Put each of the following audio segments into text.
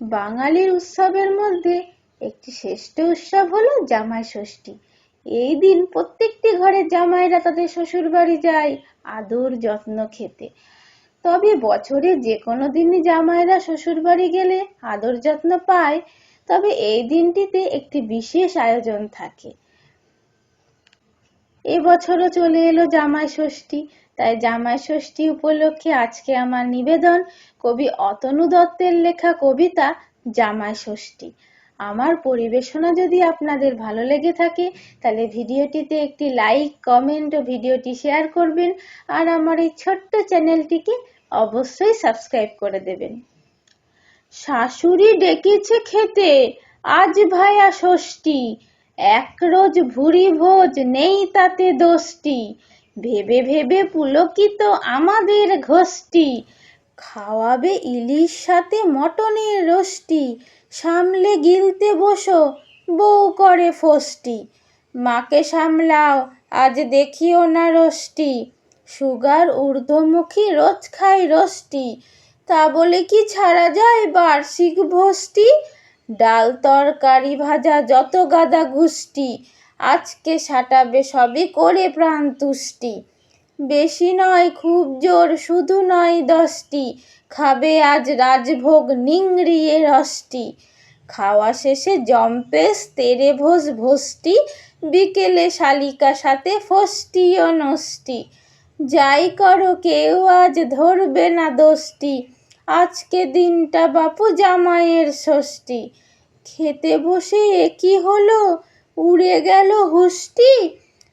বাঙালির উৎসবের মধ্যে একটি শ্রেষ্ঠ উৎসব হলো জামাই ষষ্ঠী। এই দিন প্রত্যেকটি ঘরে জামাইরা তাদের শ্বশুর বাড়ি যায় আদর যত্ন খেতে। তবে বছরে যে কোনো দিনই জামাইরা শ্বশুর বাড়ি গেলে আদর যত্ন পায়, তবে এই দিনটিতে একটি বিশেষ আয়োজন থাকে। এবছরও চলে এলো জামাই ষষ্ঠী। তাই জামাই ষষ্ঠী উপলক্ষে আজকে আমার নিবেদন কবি অতনু দত্তের লেখা কবিতা জামাই ষষ্ঠী। আমার পরিবেশনা যদি আপনাদের ভালো লেগে থাকে, তাহলে ভিডিওটিতে একটি লাইক, কমেন্ট ও ভিডিওটি শেয়ার করবেন আর আমার এই ছোট্ট চ্যানেলটিকে অবশ্যই সাবস্ক্রাইব করে দেবেন। শাশুড়ি ডেকেছে খেতে, আজ ভায়া ষষ্ঠী। এক রোজ ভুরি ভোজ নেই তাতে দোষটি। ভেবে ভেবে পুলকিত আমাদের ঘষ্টি। খাওয়াবে ইলিশ সাথে মটনের রোস্টি সামলে গিলতে বসো, বউ করে ফষ্টি। মাকে সামলাও, আজ দেখিও না রোস্টি সুগার ঊর্ধ্বমুখী রোজ খাই রোস্টি তা বলে কি ছাড়া যায় বার্ষিক ভষ্টি? ডাল তরকারি ভাজা যত গাদা গুষ্টি আজকে সাটাবে সবই করে প্রাণ তুষ্টি। বেশি নয় খুব জোর, শুধু নয় দশটি, খাবে আজ রাজভোগ নিংড়িয়ে রসটি। খাওয়া শেষে জম্পেস তেরে ভোজ ভোষ্টি, বিকেলে শালিকা সাথে ফষ্টি ও নষ্টি। যাই করো, কেউ আজ ধরবে না দোষটি। আজকে দিনটা বাপু জামাইয়ের ষষ্ঠী। খেতে বসে একই হলো? উড়ে গেল হুষ্টি?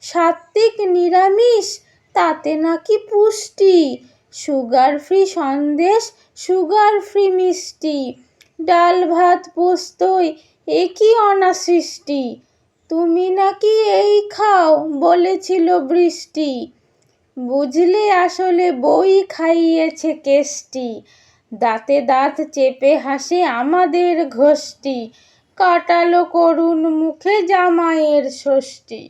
সাত্ত্বিক নিরামিষ, তাতে নাকি পুষ্টি? Sugar free sandesh, sugar free মিষ্টি। ডাল ভাত পোস্তই একই অনাসৃষ্টি? তুমি নাকি এই খাও, বলেছিল বৃষ্টি। বুঝলে আসলে বই খাইয়েছে কেষ্টি। দাঁতে দাঁত চেপে হাসে আমাদের ঘষ্টি। কাটালো করুণ মুখে জামাইয়ের ষষ্ঠী।